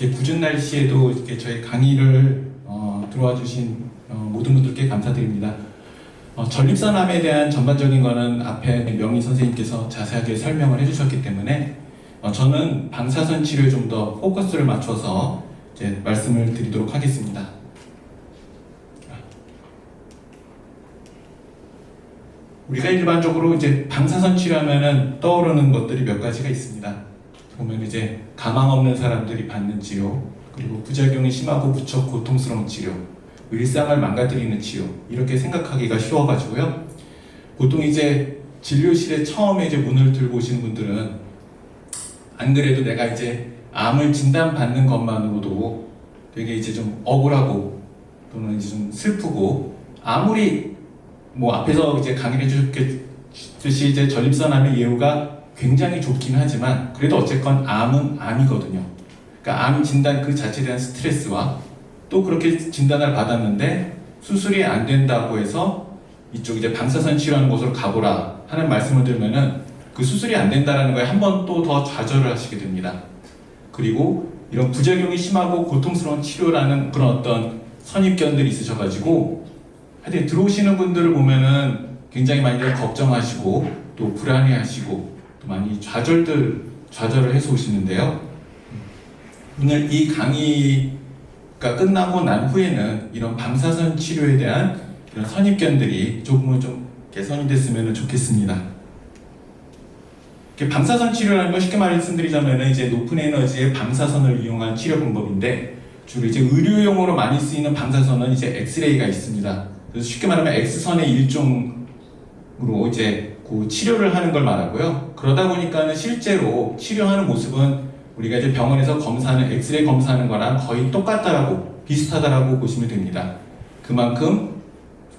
이렇게 궂은 날씨에도 이렇게 저희 강의를 어, 들어와 주신 어, 모든 분들께 감사드립니다. 어, 전립선암에 대한 전반적인 거는 앞에 명희 선생님께서 자세하게 설명을 해주셨기 때문에 어, 저는 방사선 치료에 좀 더 포커스를 맞춰서 이제 말씀을 드리도록 하겠습니다. 우리가 일반적으로 이제 방사선 치료하면은 떠오르는 것들이 몇 가지가 있습니다. 보면 이제 가망 없는 사람들이 받는 치료, 그리고 부작용이 심하고 무척 고통스러운 치료, 일상을 망가뜨리는 치료 이렇게 생각하기가 쉬워가지고요. 보통 이제 진료실에 처음에 이제 문을 들고 오시는 분들은 안 그래도 내가 이제 암을 진단받는 것만으로도 되게 이제 좀 억울하고 또는 이제 좀 슬프고 아무리 뭐 앞에서 이제 강의를 해주셨듯이 이제 전립선암의 예후가 굉장히 좁긴 하지만 그래도 어쨌건 암은 암이거든요. 그러니까 암 진단 그 자체에 대한 스트레스와 또 그렇게 진단을 받았는데 수술이 안 된다고 해서 이쪽 이제 방사선 치료하는 곳으로 가보라 하는 말씀을 들으면은 그 수술이 안 된다라는 거에 한 번 또 더 좌절을 하시게 됩니다. 그리고 이런 부작용이 심하고 고통스러운 치료라는 그런 어떤 선입견들이 있으셔가지고 하여튼 들어오시는 분들을 보면은 굉장히 많이들 걱정하시고 또 불안해하시고 또 많이 좌절들 좌절을 해서 오시는데요. 오늘 이 강의가 끝나고 난 후에는 이런 방사선 치료에 대한 이런 선입견들이 조금은 좀 개선이 됐으면 좋겠습니다. 방사선 치료라는 건 쉽게 말씀드리자면 이제 높은 에너지의 방사선을 이용한 치료 방법인데 주로 이제 의료용으로 많이 쓰이는 방사선은 이제 엑스레이가 있습니다. 그래서 쉽게 말하면 X선의 일종으로 이제 그 치료를 하는 걸 말하고요. 그러다 보니까는 실제로 치료하는 모습은 우리가 이제 병원에서 검사하는 엑스레이 검사하는 거랑 거의 똑같다라고 비슷하다라고 보시면 됩니다. 그만큼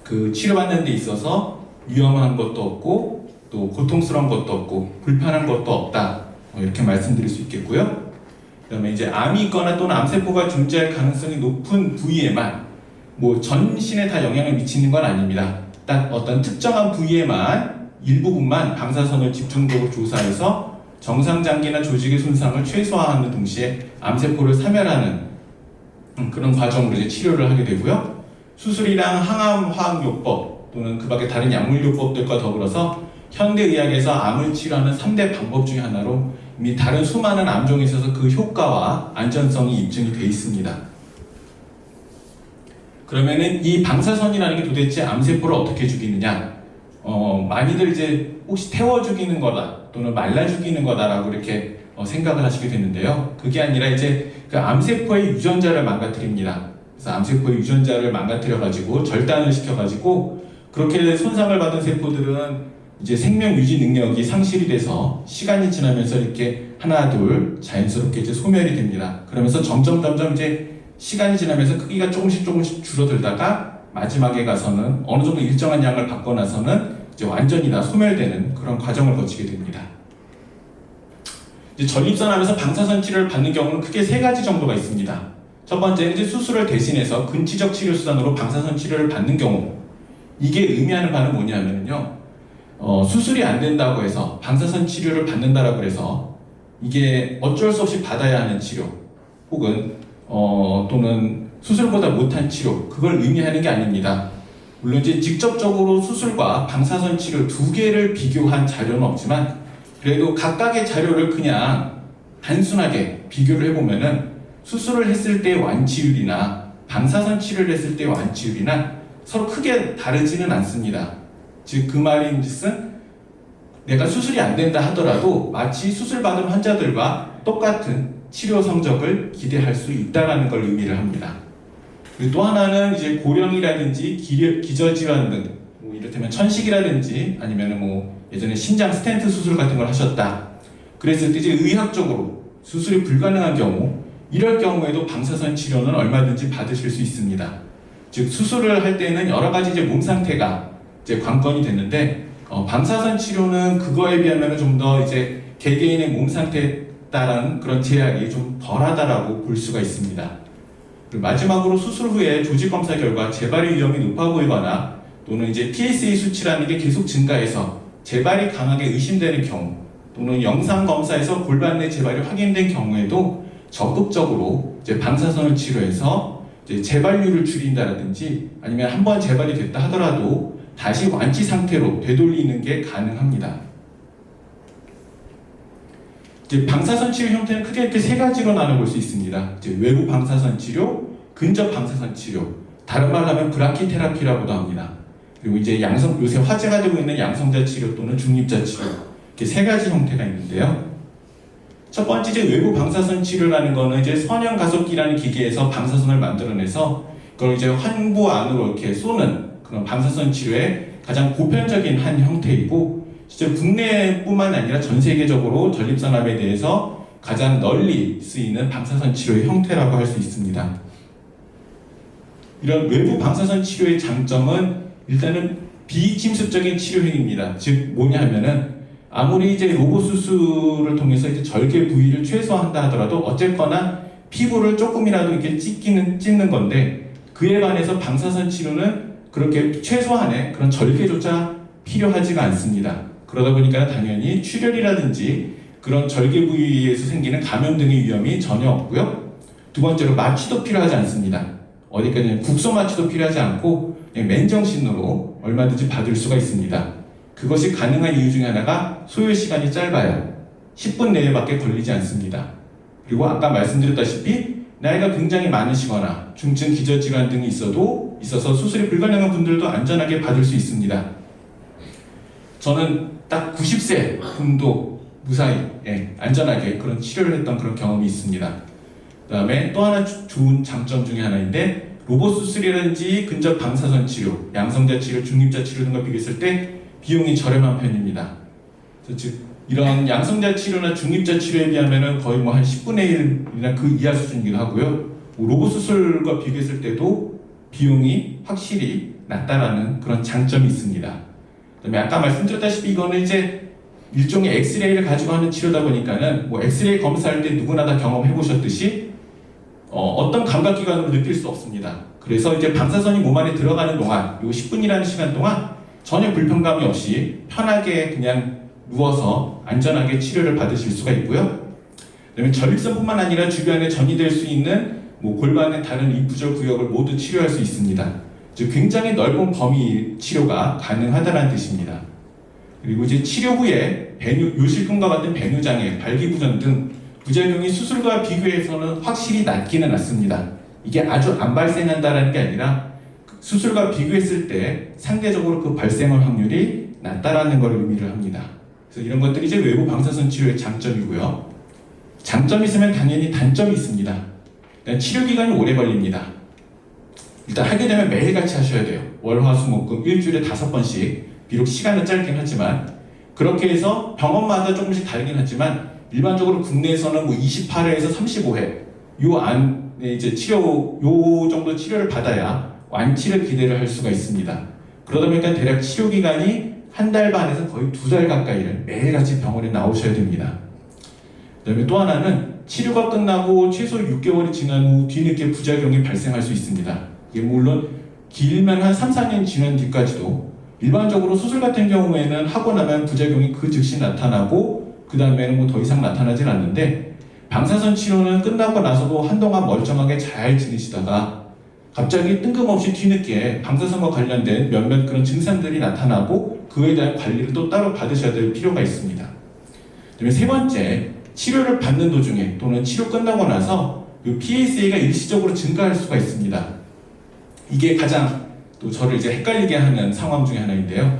그 치료받는 데 있어서 위험한 것도 없고 또 고통스러운 것도 없고 불편한 것도 없다 어, 이렇게 말씀드릴 수 있겠고요. 그다음에 이제 암이 있거나 또는 암세포가 존재할 가능성이 높은 부위에만 뭐 전신에 다 영향을 미치는 건 아닙니다. 딱 어떤 특정한 부위에만 일부분만 방사선을 집중적으로 조사해서 정상 장기나 조직의 손상을 최소화하는 동시에 암세포를 사멸하는 음, 그런 과정으로 이제 치료를 하게 되고요. 수술이랑 항암 화학요법 또는 그 밖에 다른 약물요법들과 더불어서 현대의학에서 암을 치료하는 3대 방법 중에 하나로 이미 다른 수많은 암종에 있어서 그 효과와 안전성이 입증이 돼 있습니다. 그러면은 이 방사선이라는 게 도대체 암세포를 어떻게 죽이느냐? 어, 많이들 이제 혹시 태워 죽이는 거다 또는 말라 죽이는 거다라고 이렇게 어, 생각을 하시게 되는데요. 그게 아니라 이제 그 암세포의 유전자를 망가뜨립니다. 그래서 암세포의 유전자를 망가뜨려 가지고 절단을 시켜 가지고 그렇게 손상을 받은 세포들은 이제 생명 유지 능력이 상실이 돼서 시간이 지나면서 이렇게 하나 둘 자연스럽게 이제 소멸이 됩니다. 그러면서 점점 점점 이제 시간이 지나면서 크기가 조금씩 조금씩 줄어들다가 마지막에 가서는 어느 정도 일정한 양을 받고 나서는 이제 완전히 다 소멸되는 그런 과정을 거치게 됩니다. 이제 전립선암에서 방사선 치료를 받는 경우는 크게 세 가지 정도가 있습니다. 첫 번째는 이제 수술을 대신해서 근치적 치료 수단으로 방사선 치료를 받는 경우 이게 의미하는 바는 뭐냐면요. 어, 수술이 안 된다고 해서 방사선 치료를 받는다라고 해서 이게 어쩔 수 없이 받아야 하는 치료 혹은 어, 또는 수술보다 못한 치료 그걸 의미하는 게 아닙니다. 물론 이제 직접적으로 수술과 방사선 치료 두 개를 비교한 자료는 없지만 그래도 각각의 자료를 그냥 단순하게 비교를 해보면은 수술을 했을 때 완치율이나 방사선 치료를 했을 때 완치율이나 서로 크게 다르지는 않습니다. 즉 그 말인즉슨 내가 수술이 안 된다 하더라도 마치 수술 받은 환자들과 똑같은 치료 성적을 기대할 수 있다라는 걸 의미를 합니다. 그리고 또 하나는 이제 고령이라든지 기, 기저질환 등, 뭐 이를테면 천식이라든지 아니면 뭐 예전에 심장 스텐트 수술 같은 걸 하셨다. 그랬을 때 이제 의학적으로 수술이 불가능한 경우, 이럴 경우에도 방사선 치료는 얼마든지 받으실 수 있습니다. 즉 수술을 할 때는 여러 가지 이제 몸 상태가 이제 관건이 됐는데 어, 방사선 치료는 그거에 비하면 좀 더 이제 개개인의 몸 상태에 따른 그런 제약이 좀 덜하다라고 볼 수가 있습니다. 그리고 마지막으로 수술 후에 조직 검사 결과 재발의 위험이 높아 보이거나 또는 이제 PSA 수치라는 게 계속 증가해서 재발이 강하게 의심되는 경우 또는 영상 검사에서 골반 내 재발이 확인된 경우에도 적극적으로 이제 방사선을 치료해서 이제 재발률을 줄인다라든지 아니면 한 번 재발이 됐다 하더라도 다시 완치 상태로 되돌리는 게 가능합니다. 이제 방사선 치료 형태는 크게 이렇게 세 가지로 나눠볼 수 있습니다. 이제 외부 방사선 치료, 근접 방사선 치료, 다른 말로 하면 브라키 테라피라고도 합니다. 그리고 이제 양성 요새 화제가 되고 있는 양성자 치료 또는 중립자 치료 이렇게 세 가지 형태가 있는데요. 첫 번째 이제 외부 방사선 치료라는 거는 이제 선형 가속기라는 기계에서 방사선을 만들어내서 그걸 이제 환부 안으로 이렇게 쏘는 그런 방사선 치료의 가장 보편적인 한 형태이고 실제 국내뿐만 아니라 전 세계적으로 전립선암에 대해서 가장 널리 쓰이는 방사선 치료의 형태라고 할 수 있습니다. 이런 외부 방사선 치료의 장점은 일단은 비침습적인 치료 행위입니다. 즉 뭐냐 하면은 아무리 이제 로봇 수술을 통해서 이제 절개 부위를 최소화한다 하더라도 어쨌거나 피부를 조금이라도 이렇게 찢기는 찢는 건데 그에 반해서 방사선 치료는 그렇게 최소한의 그런 절개조차 필요하지가 않습니다. 그러다 보니까 당연히 출혈이라든지 그런 절개 부위에서 생기는 감염 등의 위험이 전혀 없고요. 두 번째로 마취도 필요하지 않습니다. 어디까지 국소 마취도 필요하지 않고 그냥 맨정신으로 얼마든지 받을 수가 있습니다. 그것이 가능한 이유 중에 하나가 소요 시간이 짧아요. 10분 내외밖에 걸리지 않습니다. 그리고 아까 말씀드렸다시피 나이가 굉장히 많으시거나 중증 기저질환 등이 있어도 있어서 수술이 불가능한 분들도 안전하게 받을 수 있습니다. 저는 딱 90세 분도 무사히 예, 안전하게 그런 치료를 했던 그런 경험이 있습니다. 그 다음에 또 하나 주- 좋은 장점 중에 하나인데 로봇 수술이라든지 근접 방사선 치료, 양성자 치료, 중립자 치료 등과 비교했을 때 비용이 저렴한 편입니다. 즉 이런 양성자 치료나 중립자 치료에 비하면 거의 뭐 한 10분의 1이나 그 이하 수준이기도 하고요. 뭐 로봇 수술과 비교했을 때도 비용이 확실히 낮다라는 그런 장점이 있습니다. 그다음에 아까 말씀드렸다시피 이거는 이제 일종의 엑스레이를 가지고 하는 치료다 보니까는 뭐 엑스레이 검사할 때 누구나 다 경험해 보셨듯이 어, 떤 감각기관으로 느낄 수 없습니다. 그래서 이제 방사선이 몸 안에 들어가는 동안 요 10분이라는 시간 동안 전혀 불편감이 없이 편하게 그냥 누워서 안전하게 치료를 받으실 수가 있고요. 그다음에 전립선뿐만 아니라 주변에 전이될 수 있는 뭐 골반의 다른 이부절 구역을 모두 치료할 수 있습니다. 즉 굉장히 넓은 범위 치료가 가능하다는 뜻입니다. 그리고 이제 치료 후에 배뇨, 요실금과 같은 배뇨장애, 발기부전 등 부작용이 수술과 비교해서는 확실히 낮기는 낮습니다. 이게 아주 안 발생한다는 게 아니라 수술과 비교했을 때 상대적으로 그 발생할 확률이 낮다라는 걸 의미를 합니다. 그래서 이런 것들이 이제 외부 방사선 치료의 장점이고요. 장점이 있으면 당연히 단점이 있습니다. 치료 기간이 오래 걸립니다. 일단 하게 되면 매일같이 하셔야 돼요. 월, 화, 수, 목, 금 일주일에 다섯 번씩. 비록 시간은 짧긴 하지만 그렇게 해서 병원마다 조금씩 다르긴 하지만 일반적으로 국내에서는 뭐 28회에서 35회 요 안에 이제 치료 요 정도 치료를 받아야 완치를 기대를 할 수가 있습니다. 그러다 보니까 대략 치료 기간이 한 달 반에서 거의 두 달 가까이를 매일같이 병원에 나오셔야 됩니다. 그다음에 또 하나는 치료가 끝나고 최소 6개월이 지난 후 뒤늦게 부작용이 발생할 수 있습니다. 이게 물론 길면 한 3, 4년 지난 뒤까지도 일반적으로 수술 같은 경우에는 하고 나면 부작용이 그 즉시 나타나고 그 다음에는 뭐 더 이상 나타나질 않는데 방사선 치료는 끝나고 나서도 한동안 멀쩡하게 잘 지내시다가 갑자기 뜬금없이 뒤늦게 방사선과 관련된 몇몇 그런 증상들이 나타나고 그에 대한 관리를 또 따로 받으셔야 될 필요가 있습니다. 그다음에 세 번째 치료를 받는 도중에 또는 치료 끝나고 나서 이 PSA가 일시적으로 증가할 수가 있습니다. 이게 가장 또 저를 이제 헷갈리게 하는 상황 중에 하나인데요.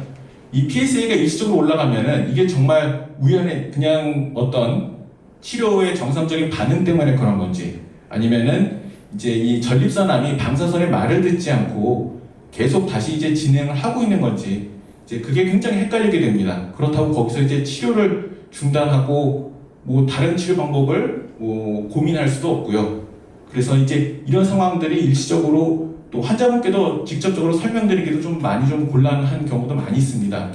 이 PSA가 일시적으로 올라가면은 이게 정말 우연의 그냥 어떤 치료의 정상적인 반응 때문에 그런 건지 아니면은 이제 이 전립선암이 방사선의 말을 듣지 않고 계속 다시 이제 진행을 하고 있는 건지 이제 그게 굉장히 헷갈리게 됩니다. 그렇다고 거기서 이제 치료를 중단하고 뭐 다른 치료 방법을 뭐 고민할 수도 없고요. 그래서 이제 이런 상황들이 일시적으로 또 환자분께도 직접적으로 설명드리기도 좀 많이 좀 곤란한 경우도 많이 있습니다.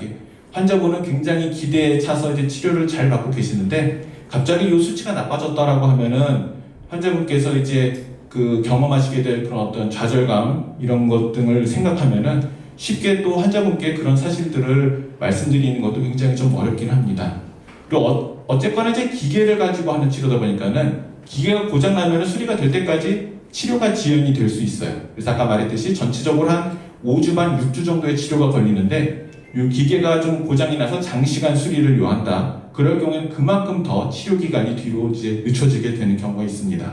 환자분은 굉장히 기대에 차서 이제 치료를 잘 받고 계시는데 갑자기 이 수치가 나빠졌다라고 하면은 환자분께서 이제 그 경험하시게 될 그런 어떤 좌절감 이런 것 등을 생각하면은 쉽게 또 환자분께 그런 사실들을 말씀드리는 것도 굉장히 좀 어렵긴 합니다. 그리고 어, 어쨌거나 이제 기계를 가지고 하는 치료다 보니까는 기계가 고장 나면 수리가 될 때까지 치료가 지연이 될 수 있어요. 그래서 아까 말했듯이 전체적으로 한 5주 반 6주 정도의 치료가 걸리는데 이 기계가 좀 고장이 나서 장시간 수리를 요한다. 그럴 경우에는 그만큼 더 치료 기간이 뒤로 이제 늦춰지게 되는 경우가 있습니다.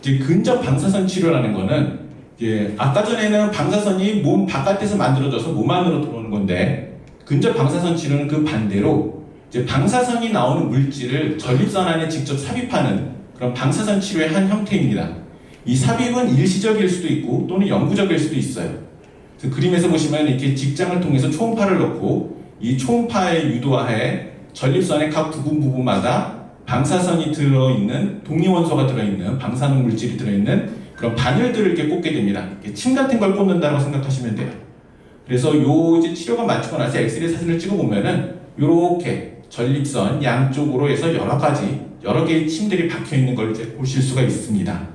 이제 근접 방사선 치료라는 거는 이제 아까 전에는 방사선이 몸 바깥에서 만들어져서 몸 안으로 들어오는 건데 근접 방사선 치료는 그 반대로 이제 방사선이 나오는 물질을 전립선 안에 직접 삽입하는 그런 방사선 치료의 한 형태입니다. 이 삽입은 일시적일 수도 있고 또는 영구적일 수도 있어요. 그 그림에서 보시면 이렇게 직장을 통해서 초음파를 넣고 이 초음파의 유도하에 전립선의 각 부분 부분마다 방사선이 들어있는 독립원소가 들어있는 방사능 물질이 들어있는 그런 바늘들을 이렇게 꽂게 됩니다. 침 같은 걸 꽂는다고 생각하시면 돼요. 그래서 요 이제 치료가 마치고 나서 엑스레이 사진을 찍어 보면은 요렇게 전립선 양쪽으로 해서 여러 가지 여러 개의 침들이 박혀 있는 걸 이제 보실 수가 있습니다.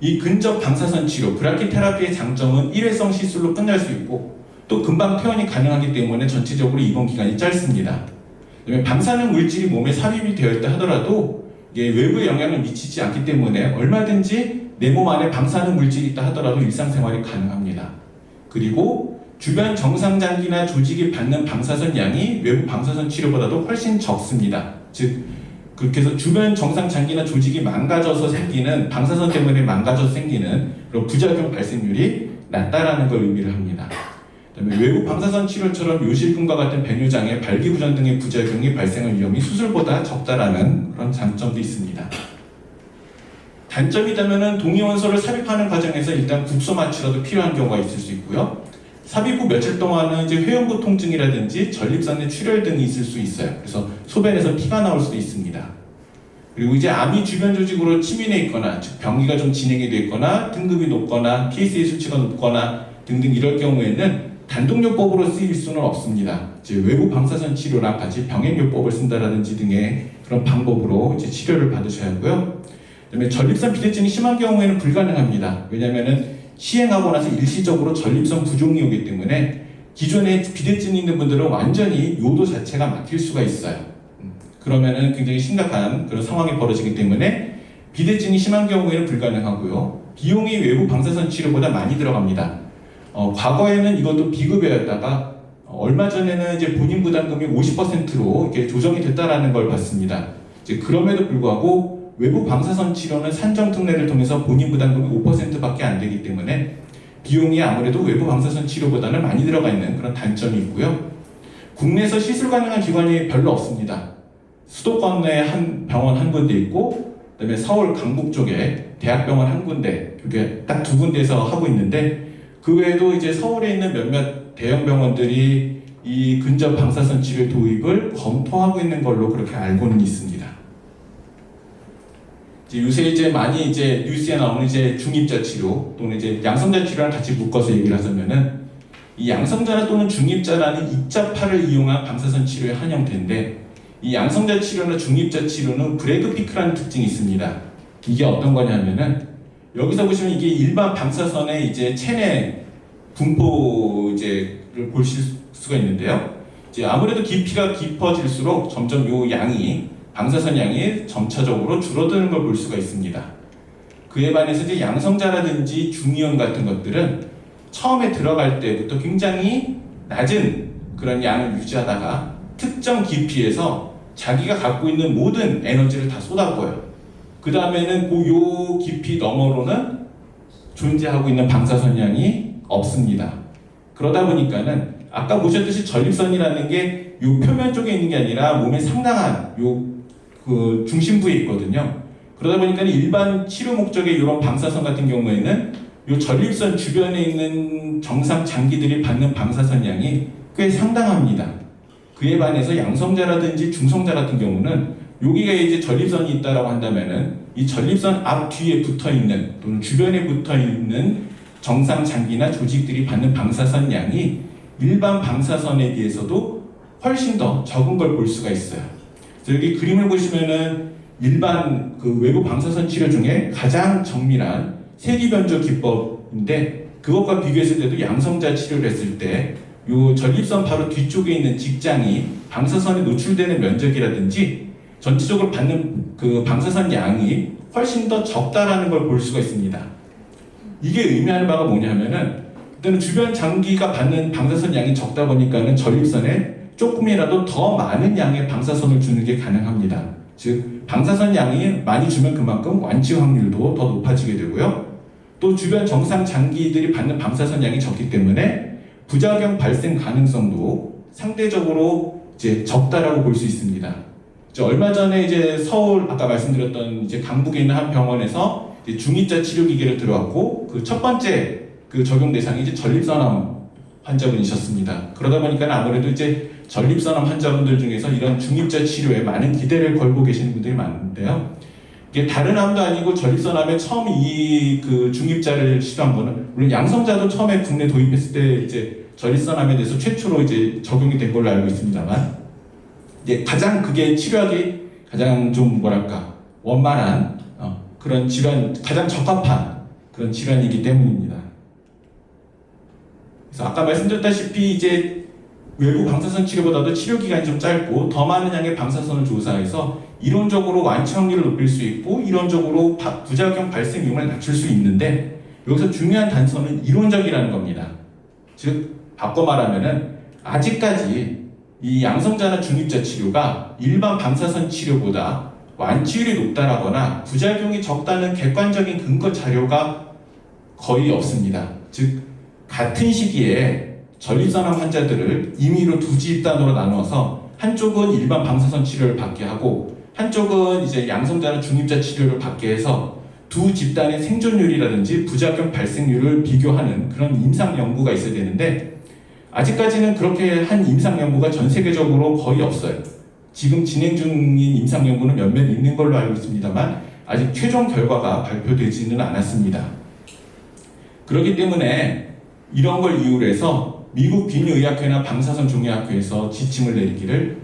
이 근접 방사선 치료 브라키 테라피의 장점은 일회성 시술로 끝날 수 있고 또 금방 퇴원이 가능하기 때문에 전체적으로 입원 기간이 짧습니다. 방사능 물질이 몸에 삽입이 되어 있다 하더라도 이게 외부에 영향을 미치지 않기 때문에 얼마든지 내 몸 안에 방사능 물질이 있다 하더라도 일상생활이 가능합니다. 그리고 주변 정상장기나 조직이 받는 방사선 양이 외부 방사선 치료보다도 훨씬 적습니다. 즉 그렇게 해서 주변 정상장기나 조직이 망가져서 생기는 방사선 때문에 망가져서 생기는 그런 부작용 발생률이 낮다라는 걸 의미를 합니다. 그다음에 외부 방사선 치료처럼 요실금과 같은 배뇨장애, 발기부전 등의 부작용이 발생할 위험이 수술보다 적다라는 그런 장점도 있습니다. 단점이라면은 동위원소를 삽입하는 과정에서 일단 국소 마취라도 필요한 경우가 있을 수 있고요. 삽입 후 며칠 동안은 이제 회원부 통증이라든지 전립선의 출혈 등이 있을 수 있어요. 그래서 소변에서 피가 나올 수도 있습니다. 그리고 이제 암이 주변 조직으로 침인해 있거나 즉 병기가 좀 진행이 돼 있거나 등급이 높거나 PSA 수치가 높거나 등등 이럴 경우에는 단독요법으로 쓰일 수는 없습니다. 이제 외부 방사선 치료랑 같이 병행요법을 쓴다라든지 등의 그런 방법으로 이제 치료를 받으셔야 하고요. 그다음에 전립선 비대증이 심한 경우에는 불가능합니다. 왜냐하면은 시행하고 나서 일시적으로 전립선 부종이 오기 때문에 기존에 비대증이 있는 분들은 완전히 요도 자체가 막힐 수가 있어요. 음, 그러면은 굉장히 심각한 그런 상황이 벌어지기 때문에 비대증이 심한 경우에는 불가능하고요. 비용이 외부 방사선 치료보다 많이 들어갑니다. 어, 과거에는 이것도 비급여였다가 어, 얼마 전에는 이제 본인 부담금이 50%로 이렇게 조정이 됐다라는 걸 봤습니다. 이제 그럼에도 불구하고 외부 방사선 치료는 산정 특례를 통해서 본인 부담금이 5%밖에 안 되기 때문에 비용이 아무래도 외부 방사선 치료보다는 많이 들어가 있는 그런 단점이 있고요. 국내에서 시술 가능한 기관이 별로 없습니다. 수도권에 한 병원 한 군데 있고, 그다음에 서울 강북 쪽에 대학병원 한 군데, 이렇게 딱 두 군데에서 하고 있는데 그 외에도 이제 서울에 있는 몇몇 대형 병원들이 이 근접 방사선 치료 도입을 검토하고 있는 걸로 그렇게 알고는 있습니다. 이제 요새 이제 많이 이제 뉴스에 나오는 이제 중입자 치료 또는 이제 양성자 치료랑 같이 묶어서 얘기를 하자면은 이 양성자나 또는 중입자라는 입자파를 이용한 방사선 치료의 한 형태인데 이 양성자 치료나 중입자 치료는 브레그 피크라는 특징이 있습니다. 이게 어떤 거냐면은 여기서 보시면 이게 일반 방사선의 이제 체내 분포 이제를 보실 수가 있는데요. 이제 아무래도 깊이가 깊어질수록 점점 요 양이 방사선 양이 점차적으로 줄어드는 걸 볼 수가 있습니다. 그에 반해서 이제 양성자라든지 중이온 같은 것들은 처음에 들어갈 때부터 굉장히 낮은 그런 양을 유지하다가 특정 깊이에서 자기가 갖고 있는 모든 에너지를 다 쏟아부어요. 그 다음에는 그요 깊이 너머로는 존재하고 있는 방사선 양이 없습니다. 그러다 보니까는 아까 보셨듯이 전립선이라는 게 요 표면 쪽에 있는 게 아니라 몸의 상당한 요 그 중심부에 있거든요. 그러다 보니까 일반 치료 목적의 이런 방사선 같은 경우에는 요 전립선 주변에 있는 정상 장기들이 받는 방사선 양이 꽤 상당합니다. 그에 반해서 양성자라든지 중성자 같은 경우는 여기가 이제 전립선이 있다라고 한다면은 이 전립선 앞 뒤에 붙어 있는 또는 주변에 붙어 있는 정상 장기나 조직들이 받는 방사선 양이 일반 방사선에 비해서도 훨씬 더 적은 걸 볼 수가 있어요. 여기 그림을 보시면은 일반 그 외부 방사선 치료 중에 가장 정밀한 세기 변조 기법인데 그것과 비교했을 때도 양성자 치료를 했을 때 요 전립선 바로 뒤쪽에 있는 직장이 방사선에 노출되는 면적이라든지 전체적으로 받는 그 방사선 양이 훨씬 더 적다라는 걸 볼 수가 있습니다. 이게 의미하는 바가 뭐냐면은 일단은 주변 장기가 받는 방사선 양이 적다 보니까는 전립선에 조금이라도 더 많은 양의 방사선을 주는 게 가능합니다. 즉 방사선 양이 많이 주면 그만큼 완치 확률도 더 높아지게 되고요. 또 주변 정상 장기들이 받는 방사선 양이 적기 때문에 부작용 발생 가능성도 상대적으로 이제 적다라고 볼 수 있습니다. 얼마 전에 이제 서울 아까 말씀드렸던 이제 강북에 있는 한 병원에서 중입자 치료 기계를 들어왔고 그 첫 번째 그 적용 대상이 이제 전립선암 환자분이셨습니다. 그러다 보니까 아무래도 이제 전립선암 환자분들 중에서 이런 중입자 치료에 많은 기대를 걸고 계시는 분들이 많은데요. 이게 다른 암도 아니고 전립선암에 처음 이 그 중입자를 시도한 거는 물론 양성자도 처음에 국내 도입했을 때 이제 전립선암에 대해서 최초로 이제 적용이 된 걸로 알고 있습니다만 이제 가장 그게 치료하기 가장 좀 뭐랄까 원만한 어, 그런 질환 가장 적합한 그런 질환이기 때문입니다. 그래서 아까 말씀드렸다시피 이제 외부 방사선 치료보다도 치료 기간이 좀 짧고 더 많은 양의 방사선을 조사해서 이론적으로 완치 확률을 높일 수 있고 이론적으로 바- 부작용 발생 위험을 낮출 수 있는데 여기서 중요한 단서는 이론적이라는 겁니다. 즉 바꿔 말하면은 아직까지 이 양성자나 중입자 치료가 일반 방사선 치료보다 완치율이 높다라거나 부작용이 적다는 객관적인 근거 자료가 거의 없습니다. 즉 같은 시기에 전립선암 환자들을 임의로 두 집단으로 나누어서 한쪽은 일반 방사선 치료를 받게 하고 한쪽은 이제 양성자나 중입자 치료를 받게 해서 두 집단의 생존율이라든지 부작용 발생률을 비교하는 그런 임상 연구가 있어야 되는데 아직까지는 그렇게 한 임상 연구가 전 세계적으로 거의 없어요. 지금 진행 중인 임상 연구는 몇몇 있는 걸로 알고 있습니다만 아직 최종 결과가 발표되지는 않았습니다. 그렇기 때문에 이런 걸 이유로 해서 미국 빈의학회나 방사선 종양학회에서 지침을 내리기를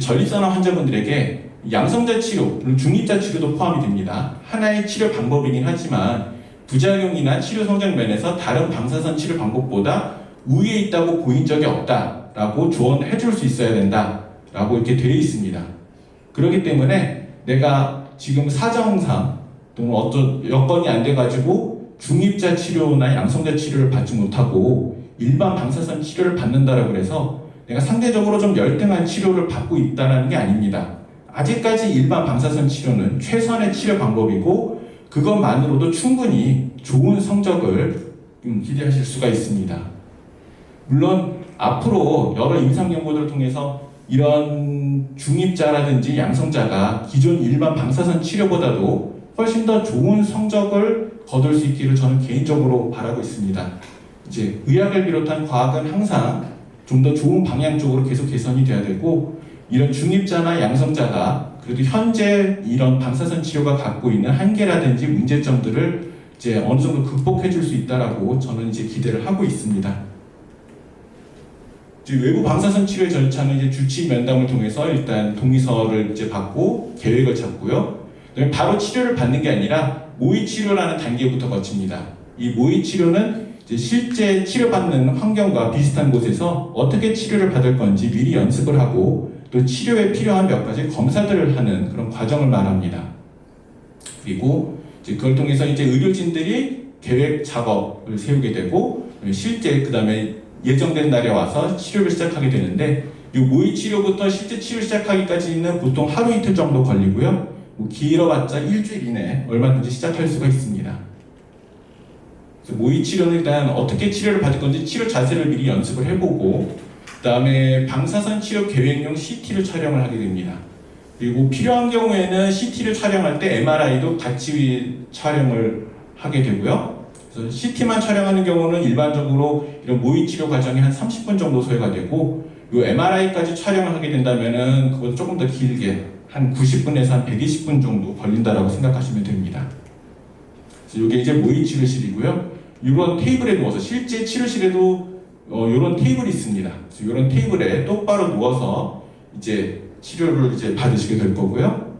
전립선암 환자분들에게 양성자 치료, 중립자 치료도 포함이 됩니다. 하나의 치료 방법이긴 하지만 부작용이나 치료 성장 면에서 다른 방사선 치료 방법보다 우위에 있다고 보인 적이 없다라고 조언해 줄 수 있어야 된다라고 이렇게 되어 있습니다. 그렇기 때문에 내가 지금 사정상 또는 어떤 여건이 안 돼가지고 중입자 치료나 양성자 치료를 받지 못하고 일반 방사선 치료를 받는다라고 해서 내가 상대적으로 좀 열등한 치료를 받고 있다는 게 아닙니다. 아직까지 일반 방사선 치료는 최선의 치료 방법이고 그것만으로도 충분히 좋은 성적을 음, 기대하실 수가 있습니다. 물론 앞으로 여러 임상 연구들을 통해서 이런 중입자라든지 양성자가 기존 일반 방사선 치료보다도 훨씬 더 좋은 성적을 거둘 수 있기를 저는 개인적으로 바라고 있습니다. 이제 의학을 비롯한 과학은 항상 좀 더 좋은 방향 쪽으로 계속 개선이 돼야 되고 이런 중입자나 양성자가 그래도 현재 이런 방사선 치료가 갖고 있는 한계라든지 문제점들을 이제 어느 정도 극복해 줄 수 있다라고 저는 이제 기대를 하고 있습니다. 이제 외부 방사선 치료의 절차는 이제 주치 면담을 통해서 일단 동의서를 이제 받고 계획을 잡고요. 바로 치료를 받는 게 아니라 모의 치료라는 단계부터 거칩니다. 이 모의 치료는 실제 치료받는 환경과 비슷한 곳에서 어떻게 치료를 받을 건지 미리 연습을 하고 또 치료에 필요한 몇 가지 검사들을 하는 그런 과정을 말합니다. 그리고 그걸 통해서 이제 의료진들이 계획 작업을 세우게 되고 실제 그 다음에 예정된 날에 와서 치료를 시작하게 되는데 이 모의 치료부터 실제 치료 시작하기까지는 보통 하루 이틀 정도 걸리고요. 뭐 길어봤자 일주일 이내 얼마든지 시작할 수가 있습니다. 모의 치료는 일단 어떻게 치료를 받을 건지 치료 자세를 미리 연습을 해보고 그다음에 방사선 치료 계획용 CT를 촬영을 하게 됩니다. 그리고 필요한 경우에는 CT를 촬영할 때 MRI도 같이 촬영을 하게 되고요. 그래서 CT만 촬영하는 경우는 일반적으로 이런 모의 치료 과정이 한 30분 정도 소요가 되고 이 MRI까지 촬영을 하게 된다면은 그건 조금 더 길게 한 90분에서 한 120분 정도 걸린다라고 생각하시면 됩니다. 그래서 이게 이제 모의 치료실이고요. 이런 테이블에 누워서 실제 치료실에도 어, 이런 테이블이 있습니다. 그래서 이런 테이블에 똑바로 누워서 이제 치료를 이제 받으시게 될 거고요.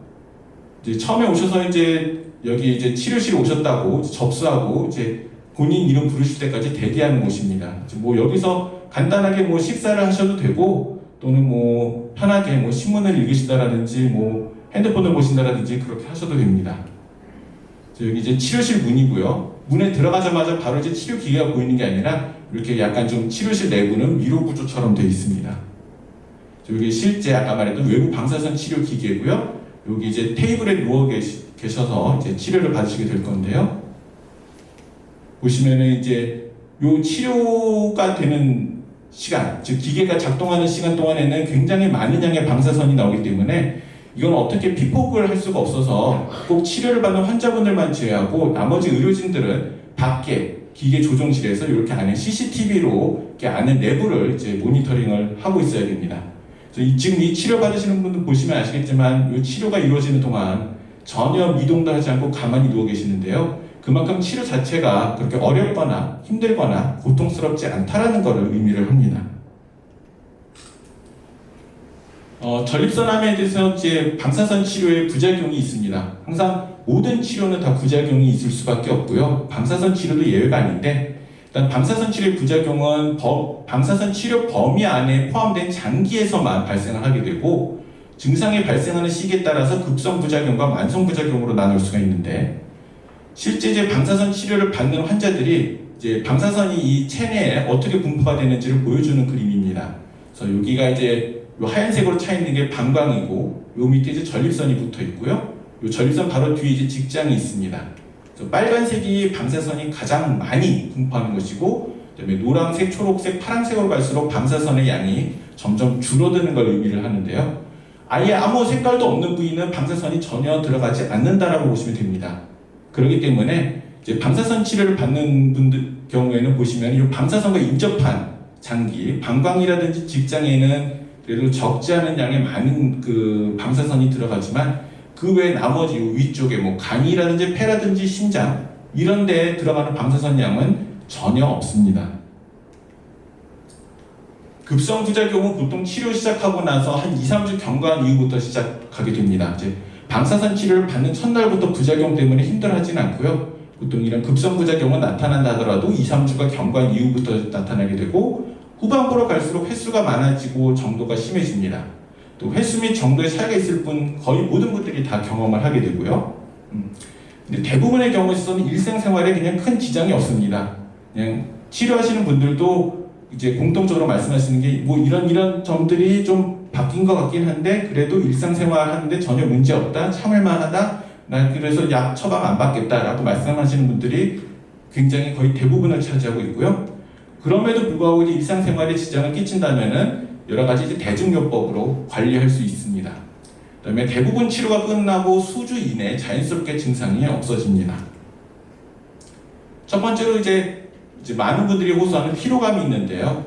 이제 처음에 오셔서 이제 여기 이제 치료실에 오셨다고 접수하고 이제 본인 이름 부르실 때까지 대기하는 곳입니다. 이제 뭐 여기서 간단하게 뭐 식사를 하셔도 되고 또는 뭐 편하게 뭐 신문을 읽으시다라든지 뭐 핸드폰을 보신다라든지 그렇게 하셔도 됩니다. 자, 여기 이제 치료실 문이고요. 문에 들어가자마자 바로 이제 치료 기계가 보이는 게 아니라 이렇게 약간 좀 치료실 내부는 미로 구조처럼 되어 있습니다. 자, 여기 실제 아까 말했던 외부 방사선 치료 기계고요. 여기 이제 테이블에 누워 계시, 계셔서 이제 치료를 받으시게 될 건데요. 보시면은 이제 요 치료가 되는 시간, 즉 기계가 작동하는 시간 동안에는 굉장히 많은 양의 방사선이 나오기 때문에 이건 어떻게 피폭을 할 수가 없어서 꼭 치료를 받는 환자분들만 제외하고 나머지 의료진들은 밖에 기계 조종실에서 이렇게 안에 CCTV로 이렇게 안에 내부를 이제 모니터링을 하고 있어야 됩니다. 이- 지금 이 치료 받으시는 분들 보시면 아시겠지만 이 치료가 이루어지는 동안 전혀 미동도 하지 않고 가만히 누워 계시는데요. 그만큼 치료 자체가 그렇게 어렵거나 힘들거나 고통스럽지 않다라는 것을 의미를 합니다. 어, 전립선암에 대해서 이제 방사선 치료에 부작용이 있습니다. 항상 모든 치료는 다 부작용이 있을 수밖에 없고요. 방사선 치료도 예외가 아닌데 일단 방사선 치료의 부작용은 범- 방사선 치료 범위 안에 포함된 장기에서만 발생을 하게 되고 증상이 발생하는 시기에 따라서 급성 부작용과 만성 부작용으로 나눌 수가 있는데 실제 이제 방사선 치료를 받는 환자들이 이제 방사선이 이 체내에 어떻게 분포가 되는지를 보여주는 그림입니다. 그래서 여기가 이제 요 하얀색으로 차 있는 게 방광이고 요 밑에 이제 전립선이 붙어 있고요. 요 전립선 바로 뒤에 이제 직장이 있습니다. 빨간색이 방사선이 가장 많이 분포하는 것이고 그다음에 노란색, 초록색, 파란색으로 갈수록 방사선의 양이 점점 줄어드는 걸 의미를 하는데요. 아예 아무 색깔도 없는 부위는 방사선이 전혀 들어가지 않는다라고 보시면 됩니다. 그렇기 때문에 이제 방사선 치료를 받는 분들 경우에는 보시면 이 방사선과 인접한 장기, 방광이라든지 직장에는 그래도 적지 않은 양의 많은 그 방사선이 들어가지만 그 외 나머지 요 위쪽에 뭐 간이라든지 폐라든지 심장 이런 데에 들어가는 방사선 양은 전혀 없습니다. 급성 부작용은 보통 치료 시작하고 나서 한 2, 3주 경과한 이후부터 시작하게 됩니다. 이제 방사선 치료를 받는 첫날부터 부작용 때문에 힘들어하지는 않고요. 보통 이런 급성 부작용은 나타난다 하더라도 2, 3주가 경과한 이후부터 나타나게 되고 후반부로 갈수록 횟수가 많아지고 정도가 심해집니다. 또 횟수 및 정도의 차이가 있을 뿐 거의 모든 분들이 다 경험을 하게 되고요. 음, 근데 대부분의 경우에서는 일생생활에 그냥 큰 지장이 없습니다. 그냥 치료하시는 분들도 이제 공통적으로 말씀하시는 게 뭐 이런 이런 점들이 좀 바뀐 것 같긴 한데 그래도 일상생활 하는데 전혀 문제 없다, 참을만하다. 난 그래서 약 처방 안 받겠다라고 말씀하시는 분들이 굉장히 거의 대부분을 차지하고 있고요. 그럼에도 불구하고 이제 일상생활에 지장을 끼친다면은 여러 가지 이제 대증요법으로 관리할 수 있습니다. 그다음에 대부분 치료가 끝나고 수주 이내 자연스럽게 증상이 없어집니다. 첫 번째로 이제 이제 많은 분들이 호소하는 피로감이 있는데요.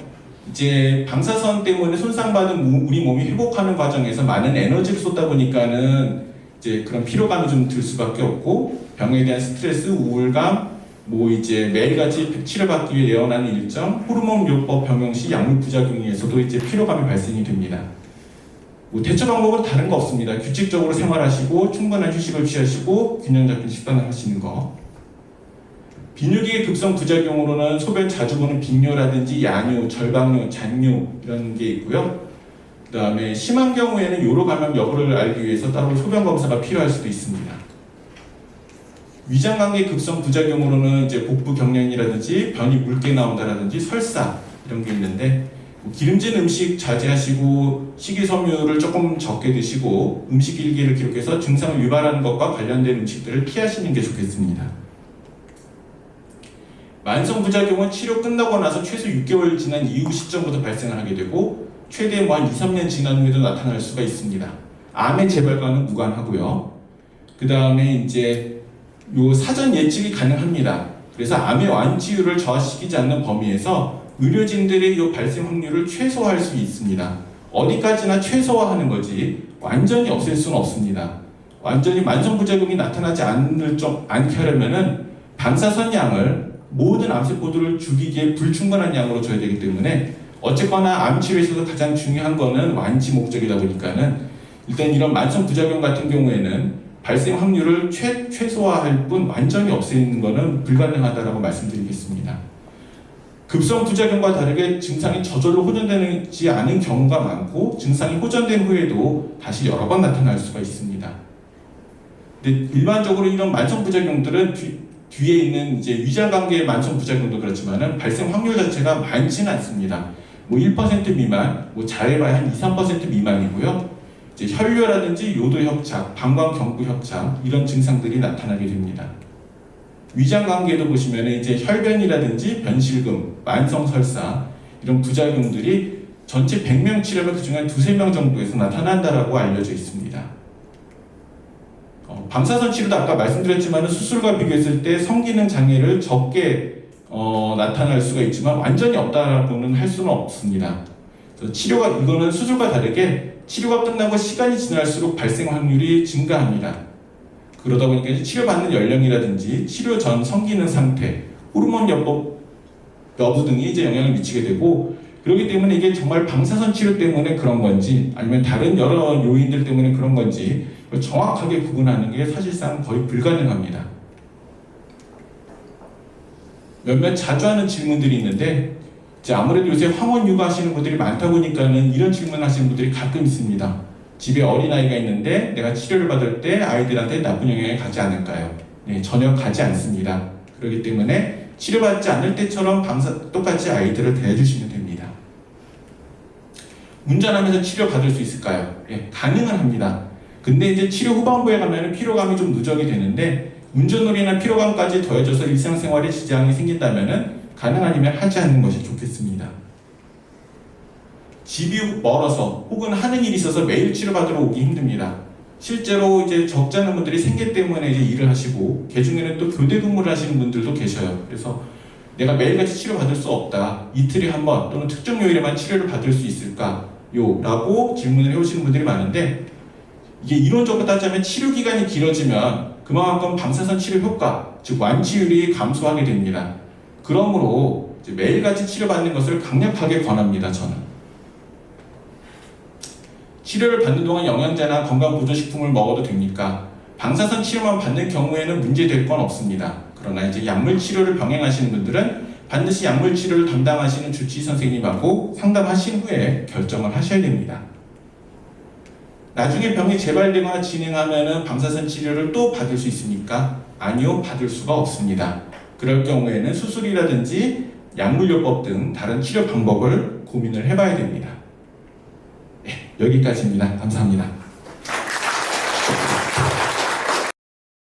이제 방사선 때문에 손상받은 무- 우리 몸이 회복하는 과정에서 많은 에너지를 쏟다 보니까는 이제 그런 피로감이 좀 들 수밖에 없고 병에 대한 스트레스, 우울감, 뭐 이제 매일같이 치료 받기 위해 예언하는 일정, 호르몬 요법 병용 시 약물 부작용에서도 이제 피로감이 발생이 됩니다. 뭐 대처 방법은 다른 거 없습니다. 규칙적으로 생활하시고 충분한 휴식을 취하시고 균형 잡힌 식단을 하시는 거. 비뇨기의 급성 부작용으로는 소변 자주 보는 빈뇨라든지 야뇨, 절박뇨, 잔뇨 이런 게 있고요. 그 다음에 심한 경우에는 요로 감염 여부를 알기 위해서 따로 소변 검사가 필요할 수도 있습니다. 위장관계 급성 부작용으로는 이제 복부 경련이라든지 변이 묽게 나온다라든지 설사 이런 게 있는데 뭐 기름진 음식 자제하시고 식이섬유를 조금 적게 드시고 음식 일기를 기록해서 증상을 유발하는 것과 관련된 음식들을 피하시는 게 좋겠습니다. 만성 부작용은 치료 끝나고 나서 최소 6개월 지난 이후 시점부터 발생을 하게 되고 최대 뭐 한 2, 3년 지난 후에도 나타날 수가 있습니다. 암의 재발과는 무관하고요. 그 다음에 이제 요 사전 예측이 가능합니다. 그래서 암의 완치율을 저하시키지 않는 범위에서 의료진들의 요 발생 확률을 최소화할 수 있습니다. 어디까지나 최소화하는 거지 완전히 없앨 수는 없습니다. 완전히 만성 부작용이 나타나지 않을 좀 않게 하려면은 방사선 양을 모든 암세포들을 죽이기에 불충분한 양으로 줘야 되기 때문에 어쨌거나 암 치료에 있어서 가장 중요한 거는 완치 목적이다 보니까는 일단 이런 만성 부작용 같은 경우에는 발생 확률을 최, 최소화할 뿐 완전히 없애는 것은 불가능하다라고 말씀드리겠습니다. 급성 부작용과 다르게 증상이 저절로 호전되지 않은 경우가 많고 증상이 호전된 후에도 다시 여러 번 나타날 수가 있습니다. 근데 일반적으로 이런 만성 부작용들은 뒤, 뒤에 있는 이제 위장 관계의 만성 부작용도 그렇지만은 발생 확률 자체가 많지는 않습니다. 뭐 1% 미만, 뭐 잘해봐야 한 2, 3% 미만이고요. 이제 혈뇨라든지 요도 협착, 방광 경부 협착 이런 증상들이 나타나게 됩니다. 위장 관계도 보시면 이제 혈변이라든지 변실금, 만성 설사 이런 부작용들이 전체 100명 치료면 그중에 한 두세 명 정도에서 나타난다라고 알려져 있습니다. 어, 방사선 치료도 아까 말씀드렸지만 수술과 비교했을 때 성기능 장애를 적게 어, 나타날 수가 있지만 완전히 없다라고는 할 수는 없습니다. 치료가 이거는 수술과 다르게 치료가 끝나고 시간이 지날수록 발생 확률이 증가합니다. 그러다 보니까 치료받는 연령이라든지 치료 전 성기능 상태, 호르몬 여부, 여부 등이 이제 영향을 미치게 되고 그렇기 때문에 이게 정말 방사선 치료 때문에 그런 건지 아니면 다른 여러 요인들 때문에 그런 건지 정확하게 구분하는 게 사실상 거의 불가능합니다. 몇몇 자주 하는 질문들이 있는데 아무래도 요새 황혼 육아하시는 분들이 많다 보니까는 이런 질문 하시는 분들이 가끔 있습니다. 집에 어린 아이가 있는데 내가 치료를 받을 때 아이들한테 나쁜 영향이 가지 않을까요? 네, 전혀 가지 않습니다. 그렇기 때문에 치료받지 않을 때처럼 방사, 똑같이 아이들을 대해주시면 됩니다. 운전하면서 치료받을 수 있을까요? 예, 가능은 합니다. 근데 이제 치료 후반부에 가면 피로감이 좀 누적이 되는데 운전놀이나 피로감까지 더해져서 일상생활에 지장이 생긴다면 가능 아니면 하지 않는 것이 좋겠습니다. 집이 멀어서 혹은 하는 일이 있어서 매일 치료받으러 오기 힘듭니다. 실제로 이제 적지 않은 분들이 생계 때문에 이제 일을 하시고 개 중에는 또 교대 근무를 하시는 분들도 계셔요. 그래서 내가 매일같이 치료받을 수 없다. 이틀에 한 번 또는 특정 요일에만 치료를 받을 수 있을까 요? 라고 질문을 해오시는 분들이 많은데 이게 이론적으로 따지면 치료 기간이 길어지면 그만큼 방사선 치료 효과, 즉 완치율이 감소하게 됩니다. 그러므로 매일같이 치료받는 것을 강력하게 권합니다. 저는. 치료를 받는 동안 영양제나 건강보조식품을 먹어도 됩니까? 방사선 치료만 받는 경우에는 문제될 건 없습니다. 그러나 이제 약물 치료를 병행하시는 분들은 반드시 약물 치료를 담당하시는 주치의 선생님하고 상담하신 후에 결정을 하셔야 됩니다. 나중에 병이 재발되거나 진행하면은 방사선 치료를 또 받을 수 있습니까? 아니요, 받을 수가 없습니다. 그럴 경우에는 수술이라든지 약물요법 등 다른 치료 방법을 고민을 해봐야 됩니다. 네, 여기까지입니다. 감사합니다.